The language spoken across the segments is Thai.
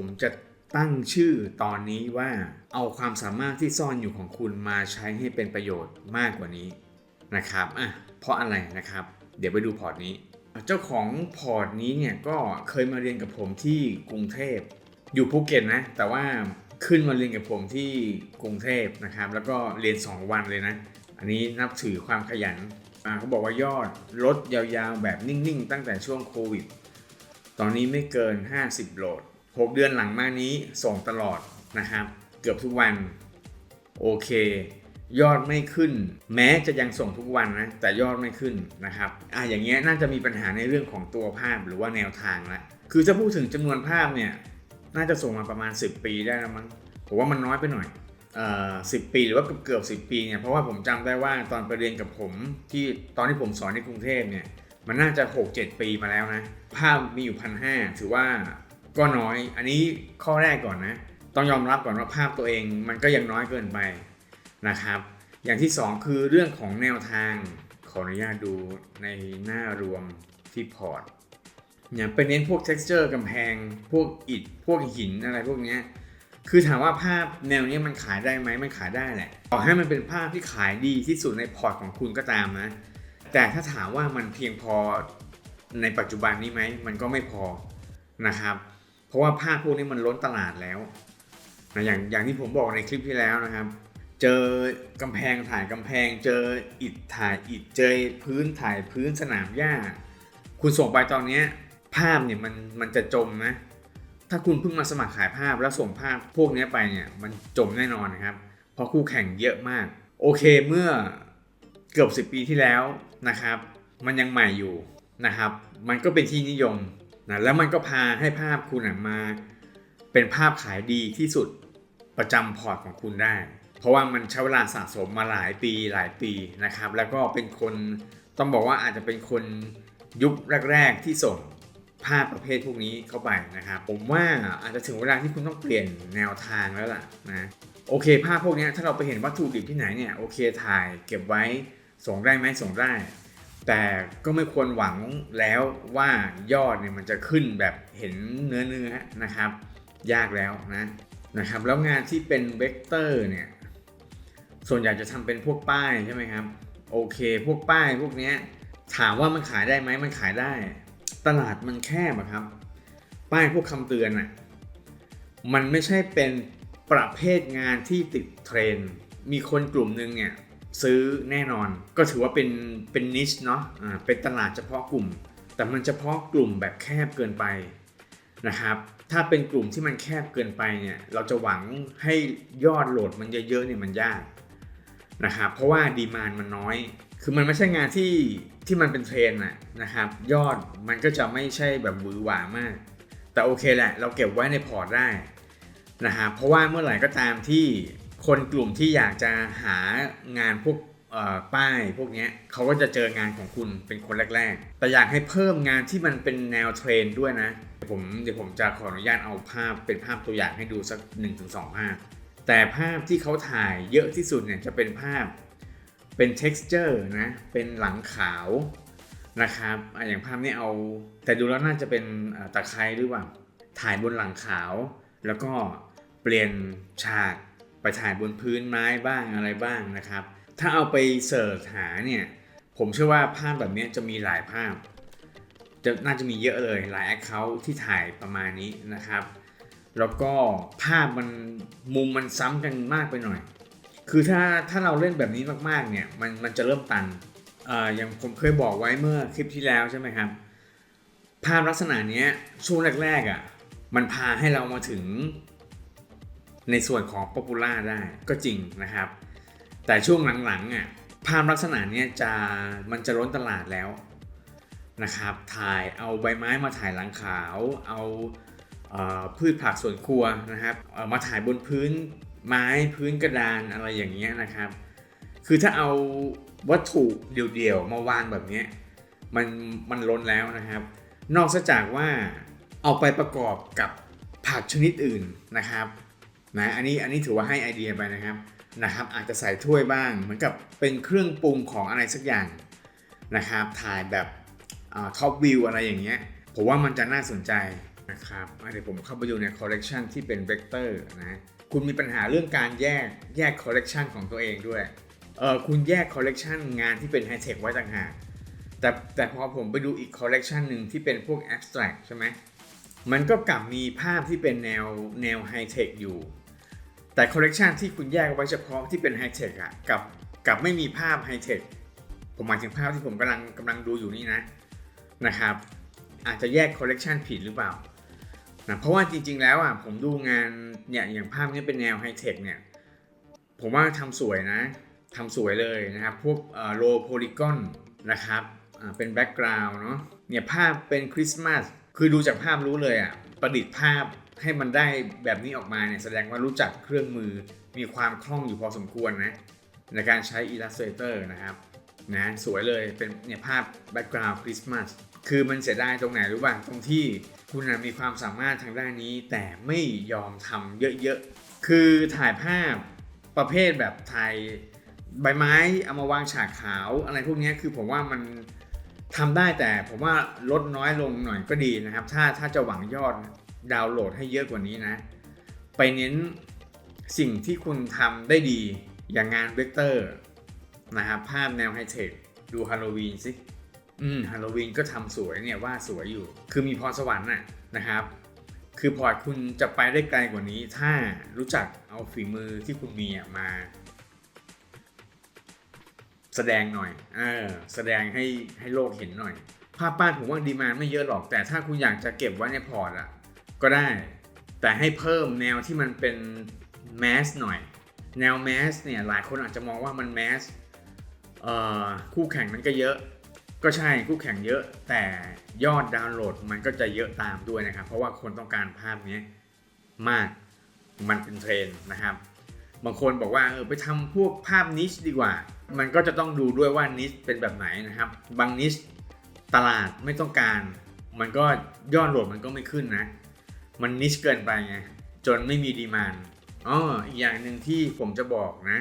ผมจะตั้งชื่อตอนนี้ว่าเอาความสามารถที่ซ่อนอยู่ของคุณมาใช้ให้เป็นประโยชน์มากกว่านี้นะครับอะเพราะอะไรนะครับ เดี๋ยวไปดูพอร์ตนี้ เจ้าของพอร์ตนี้เนี่ยก็เคยมาเรียนกับผมที่กรุงเทพ อยู่ภูเก็ตนะ แต่ว่าขึ้นมาเรียนกับผมที่กรุงเทพนะครับ แล้วก็เรียน 2 วันเลยนะ อันนี้นับถือความขยันเขาบอกว่ายอดลดยาวๆแบบนิ่งๆ ตั้งแต่ช่วงโควิด ตอนนี้ไม่เกิน 50 โหลด 6 เดือนหลังมานี้ส่งตลอดนะครับ เกือบทุกวัน โอเค ยอดไม่ขึ้น แม้จะยังส่งทุกวันนะแต่ยอดไม่ขึ้นนะครับอะอย่างเงี้ยน่าจะมีปัญหาในเรื่องของตัวภาพหรือว่าแนวทางละคือจะพูดถึงจำนวนภาพเนี่ยน่าจะส่งมาประมาณ 10 ปีได้แล้วมั้งผมว่ามันน้อยไปหน่อยเอ่อสิปีหรือว่าเกือบเกือบสิปีเนี่ยเพราะว่าผมจำได้ว่าตอนไปเรียนกับผมที่ตอนที่ผมสอนในกรุงเทพเนี่ยมันน่าจะ 6-7 ปีมาแล้วนะภาพมีอยู่พันห้าถือว่า ก็น้อย อันนี้ข้อแรกก่อนนะ ต้องยอมรับก่อนว่าภาพตัวเองมันก็ยังน้อยเกินไปนะครับ อย่างที่ 2 คือเรื่องของแนวทาง ขออนุญาตดูในหน้ารวมที่พอร์ตอย่างเป็นเน้นพวก texture กำแพง พวกอิฐ พวกหินอะไรพวกนี้คือถามว่าภาพแนวนี้มันขายได้ไหมมันขายได้แหละ ต่อให้มันเป็นภาพที่ขายดีที่สุดในพอร์ตของคุณก็ตามนะ แต่ถ้าถามว่ามันเพียงพอในปัจจุบันนี้ไหม มันก็ไม่พอนะครับ ราะว่าภาพพวกนี้มันล้นตลาดแล้วนะอย่างอย่างที่ผมบอกในคลิปที่แล้วนะครับ เจอกำแพงถ่ายกำแพง เจออิฐถ่ายอิฐเจอพื้นถ่ายพื้นสนามหญ้า คุณส่งไปตอนนี้ภาพเนี่ยมันมันจะจมนะ ถ้าคุณเพิ่งมาสมัครขายภาพแล้วส่งภาพพวกนี้ไปเนี่ยมันจมแน่นอนนะครับ เพราะคู่แข่งเยอะมาก โอเคเมื่อเกือบ 10 ปีที่แล้วนะครับ มันยังใหม่อยู่นะครับ มันก็เป็นที่นิยม นะแล้วมันก็พาให้ภาพคุณอะมาเป็นภาพขายดีที่สุดประจำพอร์ตของคุณได้ เพราะว่ามันใช้เวลาสะสมมาหลายปีหลายปีนะครับ แล้วก็เป็นคนต้องบอกว่าอาจจะเป็นคนยุคแรก ๆ ที่ส่งภาพประเภทพวกนี้เข้าไปนะครับ ผมว่าอาจจะถึงเวลาที่คุณต้องเปลี่ยนแนวทางแล้วล่ะนะโอเค ภาพพวกนี้ถ้าเราไปเห็นวัตถุดิบที่ไหนเนี่ยโอเคถ่ายเก็บไว้ส่งได้ไหมส่งได้ แต่ก็ไม่ควรหวังแล้วว่ายอดเนี่ยมันจะขึ้นแบบเห็นเนื้อเนื้อๆนะครับ ยากแล้วนะนะครับ แล้วงานที่เป็นเวกเตอร์เนี่ยส่วนใหญ่จะทำเป็นพวกป้ายใช่ไหมครับโอเค พวกป้ายพวกเนี้ยถามว่ามันขายได้ไหมมันขายได้ ตลาดมันแคบอะครับ ป้ายพวกคำเตือนอะมันไม่ใช่เป็นประเภทงานที่ติดเทรนมีคนกลุ่มหนึ่งเนี่ย ซื้อแน่นอน ก็ถือว่าเป็นเป็นนิชเนาะอ่าเป็นตลาดเฉพาะกลุ่ม แต่มันเฉพาะกลุ่มแบบแคบเกินไปนะครับถ้าเป็นกลุ่มที่มันแคบเกินไปเนี่ยเราจะหวังให้ยอดโหลดมันเยอะๆเนี่ยมันยากนะครับเพราะว่าดีมานมันน้อย คือมันไม่ใช่งานที่ที่มันเป็นเทรนน่ะนะครับยอดมันก็จะไม่ใช่แบบหวือหวามาก แต่โอเคแหละ เราเก็บไว้ในพอร์ตได้นะครับเพราะว่าเมื่อไหร่ก็ตามที่ คนกลุ่มที่อยากจะหางานพวกป้ายพวกนี้เขาก็จะเจองานของคุณเป็นคนแรก ๆ แต่อยากให้เพิ่มงานที่มันเป็นแนวเทรนด์ด้วยนะเดี๋ยวผมเดี๋ยวผมจะขออนุญาตเอาภาพเป็นภาพตัวอย่างให้ดูสัก 1-2 ภาพ แต่ภาพที่เขาถ่ายเยอะที่สุดเนี่ยจะเป็นภาพเป็น texture นะเป็นหลังขาวนะครับอย่างภาพนี้เอาแต่ดูแล้วน่าจะเป็นตะไคร้หรือเปล่าถ่ายบนหลังขาว แล้วก็เปลี่ยนฉาก ไปถ่ายบนพื้นไม้บ้างอะไรบ้างนะครับ ถ้าเอาไปเสิร์ชหาเนี่ย ผมเชื่อว่าภาพแบบนี้จะมีหลายภาพ จะน่าจะมีเยอะเลยหลาย Account ที่ถ่ายประมาณนี้นะครับ แล้วก็ภาพมันมุมมันซ้ำกันมากไปหน่อย คือถ้าถ้าเราเล่นแบบนี้มากๆเนี่ยมันมันจะเริ่มตันอ่ออย่างผมเคยบอกไว้เมื่อคลิปที่แล้วใช่ไหมครับ ภาพลักษณะนี้ช่วงแรกๆอะมันพาให้เรามาถึง ในส่วนของป๊อปปูล่าได้ก็จริงนะครับ แต่ช่วงหลังๆอะภาพลักษณะเนี้ยจะมันจะล้นตลาดแล้วนะครับ ถ่ายเอาใบไม้มาถ่ายหลังขาว เอาเอ่อพืชผักสวนครัวนะครับเอ่อมาถ่ายบนพื้นไม้พื้นกระดานอะไรอย่างเงี้ยนะครับ คือถ้าเอาวัตถุเดี่ยวๆมาวางแบบเนี้ยมันมันล้นแล้วนะครับ นอกจากว่าเอาไปประกอบกับผักชนิดอื่นนะครับ นะอันนี้อันนี้ถือว่าให้ไอเดียไปนะครับนะครับอาจจะใส่ถ้วยบ้าง เหมือนกับเป็นเครื่องปรุงของอะไรสักอย่างนะครับถ่ายแบบท็อปวิวอะไรอย่างเงี้ยผมว่ามันจะน่าสนใจนะครับเดี๋ยวผมเข้าไปดูในคอลเลกชันที่เป็นเวกเตอร์นะคุณมีปัญหาเรื่องการแยกแยกคอลเลกชันของตัวเองด้วยเออคุณแยกคอลเลกชันงานที่เป็นไฮเทคไว้ต่างหากแต่แต่พอผมไปดูอีกคอลเลกชันหนึ่งที่เป็นพวก abstract ใช่ไหมมันก็กลับมีภาพที่เป็นแนวแนวไฮเทคอยู่ แต่คอลเลกชันที่คุณแยกไว้เฉพาะที่เป็นไฮเทคอะกับกับไม่มีภาพไฮเทคผมหมายถึงภาพที่ผมกำลังกำลังดูอยู่นี่นะนะครับ อาจจะแยกคอลเลกชันผิดหรือเปล่านะเพราะว่าจริง ๆ แล้วอะผมดูงานเนี่ยอย่างภาพนี้เป็นแนวไฮเทคเนี่ยผมว่าทำสวยนะทำสวยเลยนะครับ พวกโลโพลิกอนนะครับอ่าเป็นแบ็กกราวน์เนาะเนี่ยภาพเป็นคริสต์มาสคือดูจากภาพรู้เลยอะประดิษฐ์ภาพ ให้มันได้แบบนี้ออกมาเนี่ยแสดงว่ารู้จักเครื่องมือมีความคล่องอยู่พอสมควรนะในการใช้ Illustrator นะครับนะสวยเลยเป็นเนี่ยภาพแบ็กกราวด์คริสต์มาสคือมันเสียดายตรงไหนรู้ป่ะตรงที่คุณมีความสามารถทางด้านนี้ แต่ไม่ยอมทำเยอะๆ คือถ่ายภาพประเภทแบบถ่ายใบไม้เอามาวางฉากขาวอะไรพวกนี้คือผมว่ามันทำได้แต่ผมว่าลดน้อยลงหน่อยก็ดีนะครับ ถ้าถ้าจะหวังยอด ดาวน์โหลดให้เยอะกว่านี้นะ ไปเน้นสิ่งที่คุณทำได้ดีอย่างงานเวกเตอร์นะครับภาพแนวไฮเทคดูฮาโลวีนสิอืมฮาโลวีนก็ทำสวยเนี่ยว่าสวยอยู่ คือมีพรสวรรค์น่ะนะครับ คือพอร์ตคุณจะไปได้ไกลกว่านี้ ถ้ารู้จักเอาฝีมือที่คุณมีมา แสดงหน่อยเออแสดงให้ให้โลกเห็นหน่อย ภาพป้านผมว่าดีมานไม่เยอะหรอก แต่ถ้าคุณอยากจะเก็บไว้ในพอร์ตอะ ก็ได้ แต่ให้เพิ่มแนวที่มันเป็นแมสหน่อย แนวแมสเนี่ยหลายคนอาจจะมองว่ามันแมสคู่แข่งมันก็เยอะ ก็ใช่คู่แข่งเยอะ แต่ยอดดาวน์โหลดมันก็จะเยอะตามด้วยนะครับ เพราะว่าคนต้องการภาพนี้มากมันเป็นเทรนนะครับ บางคนบอกว่าเออไปทำพวกภาพนิชดีกว่า มันก็จะต้องดูด้วยว่านิชเป็นแบบไหนนะครับ บางนิชตลาดไม่ต้องการ มันก็ยอดโหลดมันก็ไม่ขึ้นนะ มันนิชเกินไปไงจนไม่มีดีมานอ๋ออีกอย่างหนึ่งที่ผมจะบอกนะ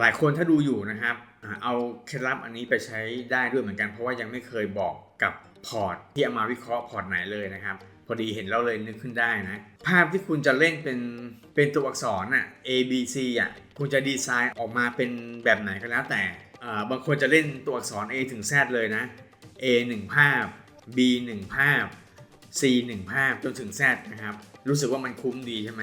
หลายคนถ้าดูอยู่นะครับ เอาเคล็ดลับอันนี้ไปใช้ได้ด้วยเหมือนกัน เพราะว่ายังไม่เคยบอกกับพอร์ตที่เอามาวิเคราะห์พอร์ตไหนเลยนะครับ พอดีเห็นแล้วเลยนึกขึ้นได้นะ ภาพที่คุณจะเล่นเป็นเป็นตัวอักษรน่ะ A B C อะคุณจะดีไซน์ออกมาเป็นแบบไหนก็แล้วแต่บางคนจะเล่นตัวอักษร A ถึง Z เลยนะ A 1 ภาพ B 1 ภาพ C 1ภาพจนถึง Z นะครับ รู้สึกว่ามันคุ้มดีใช่ไหม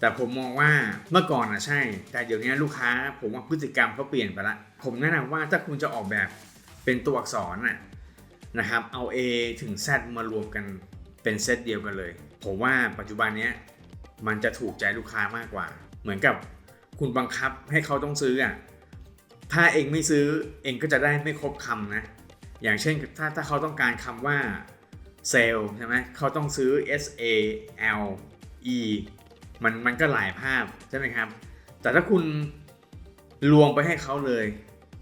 แต่ผมมองว่าเมื่อก่อนนะใช่ แต่เดี๋ยวนี้ลูกค้าผมว่าพฤติกรรมเขาเปลี่ยนไปละ ผมแนะนำว่าถ้าคุณจะออกแบบเป็นตัวอักษรน่ะนะครับ เอา A ถึง Z มารวมกันเป็นเซตเดียวกันเลย ผมว่าปัจจุบันนี้มันจะถูกใจลูกค้ามากกว่า เหมือนกับคุณบังคับให้เขาต้องซื้ออะ ถ้าเองไม่ซื้อเองก็จะได้ไม่ครบคำนะ อย่างเช่นถ้าถ้าเขาต้องการคำว่า เซลล์ใช่ไหมเขาต้องซื้อ S A L E มันมันก็หลายภาพใช่ไหมครับ แต่ถ้าคุณรวมไปให้เขาเลย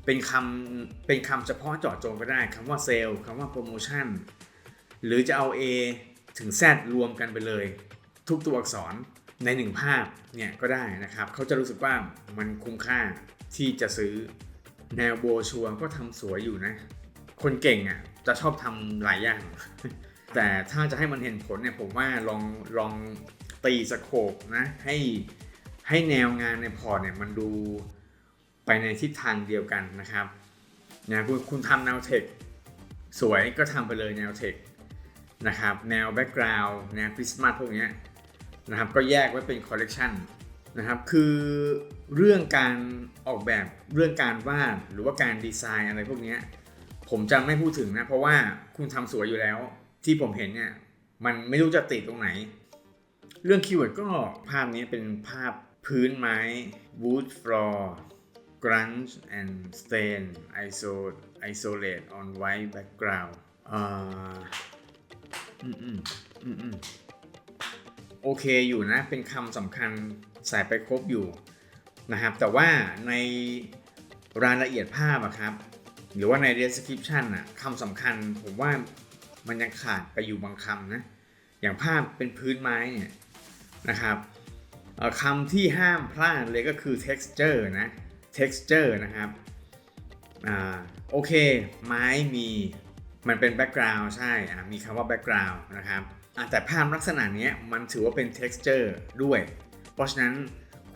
เป็นคำเป็นคำเฉพาะเจาะจงก็ได้คำว่าเซลล์คำว่าโปรโมชั่นหรือจะเอา A ถึง Z รวมกันไปเลย ทุกตัวอักษรในหนึ่งภาพเนี่ยก็ได้นะครับเขาจะรู้สึกว่ามันคุ้มค่าที่จะซื้อแนวโบชัวก็ทำสวยอยู่นะ คนเก่งอะจะชอบทำหลายอย่าง แต่ถ้าจะให้มันเห็นผลเนี่ยผมว่าลองลองตีสโคปนะให้ให้แนวงานในพอร์ตเนี่ยมันดูไปในทิศทางเดียวกันนะครับนะคุณคุณทำแนวเทคสวยก็ทำไปเลยแนวเทคนะครับแนวแบ็กกราวด์แนวคริสต์มาสพวกนี้นะครับก็แยกไว้เป็นคอลเลกชันนะครับคือเรื่องการออกแบบเรื่องการวาดหรือว่าการดีไซน์อะไรพวกนี้ผมจะไม่พูดถึงนะ เพราะว่าคุณทำสวยอยู่แล้ว ที่ผมเห็นเนี่ยมันไม่รู้จะติดตรงไหน เรื่องคีย์เวิร์ดก็ภาพนี้เป็นภาพพื้นไม้ wood floor grunge and stain iso isolate on white background อ่าอืมอืมอืมอืมโอเคอยู่นะ เป็นคำสำคัญใส่ไปครบอยู่นะครับ แต่ว่าในรายละเอียดภาพอะครับ หรือว่าใน description น่ะคำสำคัญผมว่า มันยังขาดไปอยู่บางคำนะ อย่างภาพเป็นพื้นไม้เนี่ยนะครับคำที่ห้ามพลาดเลยก็คือ texture นะ texture นะครับอ่าโอเค ไม้มีมันเป็น background ใช่มีคำว่า background นะครับแต่ภาพลักษณะนี้มันถือว่าเป็น texture ด้วย เพราะฉะนั้น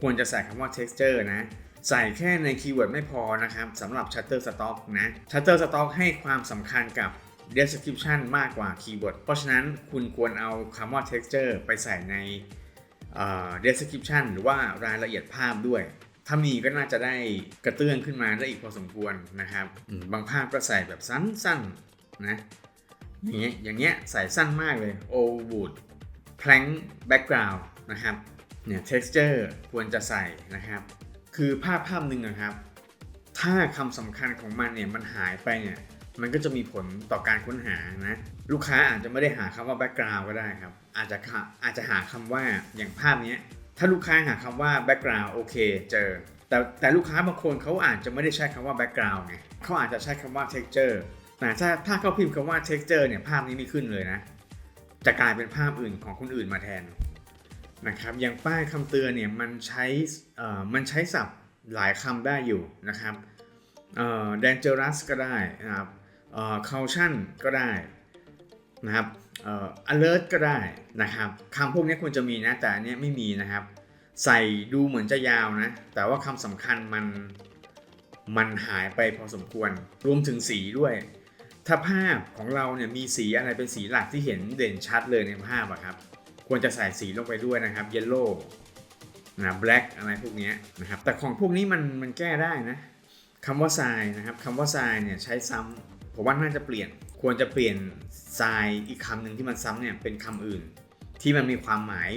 ควรจะใส่คำว่า texture นะใส่แค่ในคีย์เวิร์ดไม่พอนะครับสำหรับ Shutterstock นะ Shutterstock ให้ความสำคัญกับ description มากกว่าคีย์เวิร์ด เพราะฉะนั้นคุณควรเอาคำว่า texture ไปใส่ในเอ่อ description หรือว่ารายละเอียดภาพด้วย ถ้ามีก็น่าจะได้กระเตื้องขึ้นมาได้อีกพอสมควรนะครับอืมบางภาพก็ใส่แบบสั้นๆนะ อย่างเงี้ย อย่างเงี้ยใส่สั้นมากเลย Overwood Plank Background นะครับ เนี่ย texture ควรจะใส่นะครับ คือภาพภาพหนึ่งนะครับ ถ้าคำสำคัญของมันเนี่ยมันหายไปเนี่ย มันก็จะมีผลต่อการค้นหานะ ลูกค้าอาจจะไม่ได้หาคำว่า background ก็ได้ครับ อาจจะอาจจะหาคำว่าอย่างภาพนี้ถ้าลูกค้าหาคำว่า background โอเคเจอ แต่แต่ลูกค้าบางคนเขาอาจจะไม่ได้ใช้คำว่า background ไงเขาอาจจะใช้คำว่า texture แต่ถ้าถ้าเขาพิมพ์คำว่า texture เนี่ยภาพนี้ไม่ขึ้นเลยนะ จะกลายเป็นภาพอื่นของคนอื่นมาแทนนะครับอย่างป้ายคำเตือนเนี่ยมันใช้เอ่อมันใช้ศัพท์หลายคำได้อยู่นะครับเอ่อ dangerous ก็ได้นะครับ เออ caution ก็ได้นะครับ alert ก็ได้นะครับคำพวกนี้ควรจะมีนะแต่อันนี้ไม่มีนะครับ ใส่ดูเหมือนจะยาวนะ แต่ว่าคำสำคัญมันมันหายไปพอสมควร รวมถึงสีด้วย ถ้าภาพของเราเนี่ยมีสีอะไรเป็นสีหลักที่เห็นเด่นชัดเลยในภาพอะครับ ควรจะใส่สีลงไปด้วยนะครับเยลโล่นะแบล็กอะไรพวกนี้นะครับแต่ของพวกนี้มันมันแก้ได้นะคำว่าทรายนะครับคำว่าทรายเนี่ยใช้ซ้ำ ผมว่าน่าจะเปลี่ยน ควรจะเปลี่ยนทรายอีกคำหนึ่งที่มันซ้ำเนี่ยเป็นคำอื่น ที่มันมีความหมาย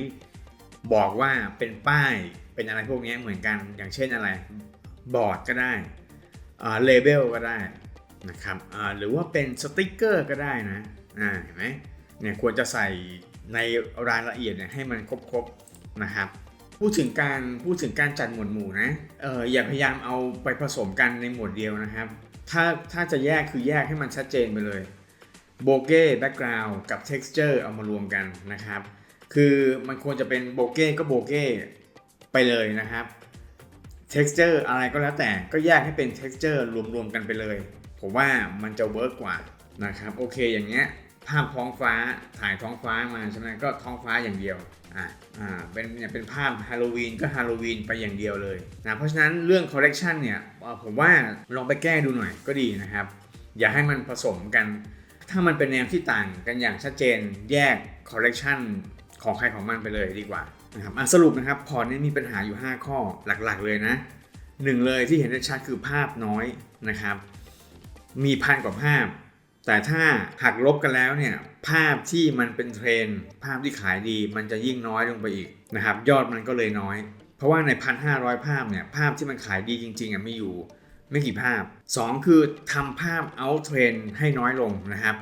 บอกว่าเป็นป้ายเป็นอะไรพวกนี้เหมือนกันอย่างเช่นอะไรบอร์ดก็ได้เลเบลก็ได้นะครับหรือว่าเป็นสติกเกอร์ก็ได้นะเห็นไหมเนี่ยควรจะใส่ในรายละเอียดเนี่ยให้มันครบๆนะครับพูดถึงการพูดถึงการจัดหมวดหมู่นะเอออย่าพยายามเอาไปผสมกันในหมวดเดียวนะครับ ถ้าถ้าจะแยกคือแยกให้มันชัดเจนไปเลยโบเก้แบ็กกราวด์กับ texture เอามารวมกันนะครับ คือมันควรจะเป็นโบเก้ก็โบเก้ไปเลยนะครับ texture อร์อะไรก็แล้วแต่ก็แยกให้เป็น texture รวมๆกันไปเลย ผมว่ามันจะเวิร์กกว่านะครับ โอเคอย่างเงี้ยภาพท้องฟ้าถ่ายท้องฟ้ามาใช่ไหมก็ท้องฟ้าอย่างเดียว อ่าอ่าเป็นเนี่ยเป็นภาพฮาโลวีนก็ฮาโลวีนไปอย่างเดียวเลยนะเพราะฉะนั้นเรื่องคอลเลกชันเนี่ยผมว่าลองไปแก้ดูหน่อยก็ดีนะครับ อย่าให้มันผสมกัน ถ้ามันเป็นแนวที่ต่างกันอย่างชัดเจนแยกคอลเลกชันของใครของมันไปเลยดีกว่านะครับสรุปนะครับพอร์ตนี้มีปัญหาอยู่ 5 ข้อหลักๆเลยนะหนึ่งเลยที่เห็นได้ชัดคือภาพน้อยนะครับ มีพันกว่าภาพ แต่ถ้าหักลบกันแล้วเนี่ยภาพที่มันเป็นเทรนภาพที่ขายดีมันจะยิ่งน้อยลงไปอีกนะครับยอดมันก็เลยน้อย เพราะว่าใน 1,500 ภาพเนี่ยภาพที่มันขายดีจริงๆอะมีอยู่ไม่กี่ภาพ 2 คือทำภาพ out trend ให้น้อยลงนะครับ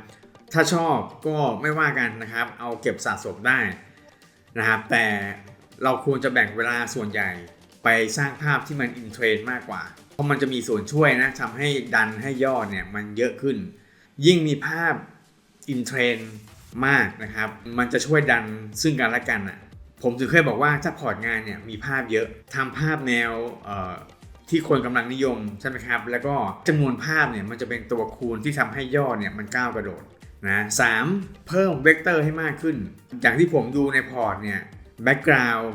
ถ้าชอบก็ไม่ว่ากันนะครับ เอาเก็บสะสมได้นะครับ แต่เราควรจะแบ่งเวลาส่วนใหญ่ไปสร้างภาพที่มันอินเทรนมากกว่า เพราะมันจะมีส่วนช่วยนะทำให้ดันให้ยอดเนี่ยมันเยอะขึ้น ยิ่งมีภาพอินเทรนด์มากนะครับ มันจะช่วยดันซึ่งกันและกันอะผมถึงเคยบอกว่าถ้าพอร์ตงานเนี่ยมีภาพเยอะทำภาพแนวที่คนกำลังนิยมใช่ไหมครับ แล้วก็จำนวนภาพเนี่ยมันจะเป็นตัวคูณที่ทำให้ยอดเนี่ยมันก้าวกระโดดนะสามเพิ่มเวกเตอร์ให้มากขึ้น อย่างที่ผมดูในพอร์ตเนี่ยแบ็กกราวด์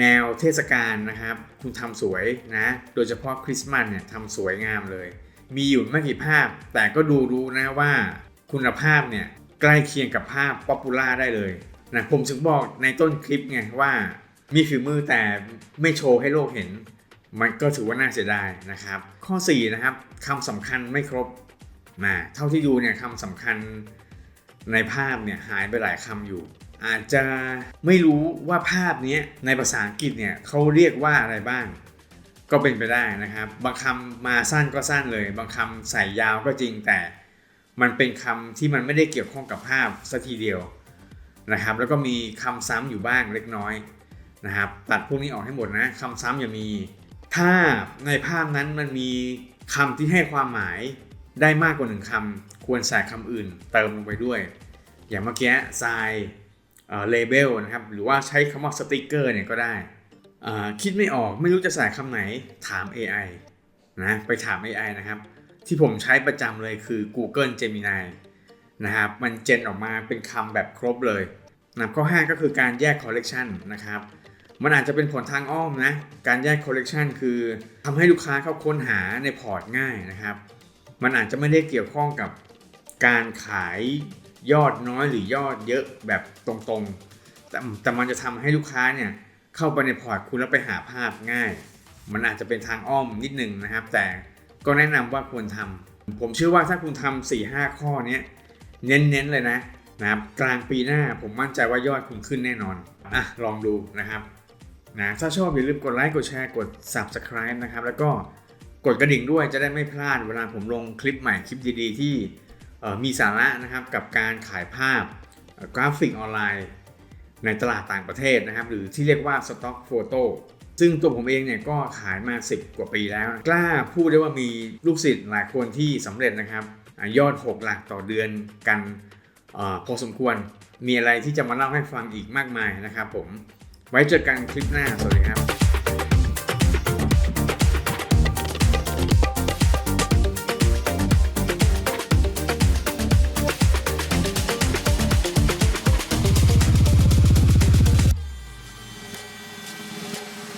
แนวเทศกาลนะครับ คุณทำสวยนะ โดยเฉพาะคริสต์มาสเนี่ยทำสวยงามเลย มีอยู่ไม่กี่ภาพ แต่ก็ดูรู้นะว่าคุณภาพเนี่ยใกล้เคียงกับภาพป๊อปปูล่าได้เลยนะผมถึงบอกในต้นคลิปไงว่ามีฝีมือแต่ไม่โชว์ให้โลกเห็น มันก็ถือว่าน่าเสียดายนะครับ ข้อ 4 นะครับคำสำคัญไม่ครบนะเท่าที่ดูเนี่ยคำสำคัญในภาพเนี่ยหายไปหลายคำอยู่ อาจจะไม่รู้ว่าภาพนี้ในภาษาอังกฤษเนี่ยเขาเรียกว่าอะไรบ้าง ก็เป็นไปได้นะครับ บางคำมาสั้นก็สั้นเลย บางคำใส่ยาวก็จริงแต่มันเป็นคำที่มันไม่ได้เกี่ยวข้องกับภาพสัทีเดียวนะครับ แล้วก็มีคำซ้ำอยู่บ้างเล็กน้อยนะครับ ตัดพวกนี้ออกให้หมดนะคำซ้ำอย่ามี ถ้าในภาพนั้นมันมีคำที่ให้ความหมายได้มากกว่าหนึ่งคำควรใส่คำอื่น เติมลงไปด้วย อย่างเมื่อกี้ทรายเลเบลนะครับ หรือว่าใช้คำว่าสติกเกอร์เนี่ยก็ได้ คิดไม่ออกไม่รู้จะใส่คำไหนถาม AI นะไปถาม AI นะครับ ที่ผมใช้ประจำเลยคือ Google Gemini นะครับมันเจนออกมาเป็นคำแบบครบเลยนะข้อ 5 ก็คือการแยกคอลเลกชันนะครับมันอาจจะเป็นผลทางอ้อมนะ การแยกคอลเลกชันคือทำให้ลูกค้าเข้าค้นหาในพอร์ตง่ายนะครับ มันอาจจะไม่ได้เกี่ยวข้องกับการขายยอดน้อยหรือยอดเยอะแบบตรงๆ แต่แต่มันจะทำให้ลูกค้าเนี่ย เข้าไปในพอร์ตคุณแล้วไปหาภาพง่าย มันอาจจะเป็นทางอ้อมนิดนึงนะครับ แต่ก็แนะนำว่าควรทำผมเชื่อว่าถ้าคุณทำ4 5 ข้อนี้เน้นๆเลยนะนะครับกลางปีหน้าผมมั่นใจว่ายอดคุณขึ้นแน่นอนอะลองดูนะครับนะถ้าชอบอย่าลืมกดไลค์กดแชร์กด subscribe นะครับ แล้วก็กดกระดิ่งด้วยจะได้ไม่พลาดเวลาผมลงคลิปใหม่คลิปดีๆ ที่มีสาระนะครับกับการขายภาพกราฟิกออนไลน์ ในตลาดต่างประเทศนะครับ หรือที่เรียกว่า Stock Photo ซึ่งตัวผมเองเนี่ยก็ขายมา 10 กว่าปีแล้ว กล้าพูดได้ว่ามีลูกศิษย์หลายคนที่สำเร็จนะครับ ยอด 6 หลักต่อเดือนกันอพอสมควร มีอะไรที่จะมาเล่าให้ฟังอีกมากมายนะครับผม ไว้เจอกันคลิปหน้า สวัสดีครับ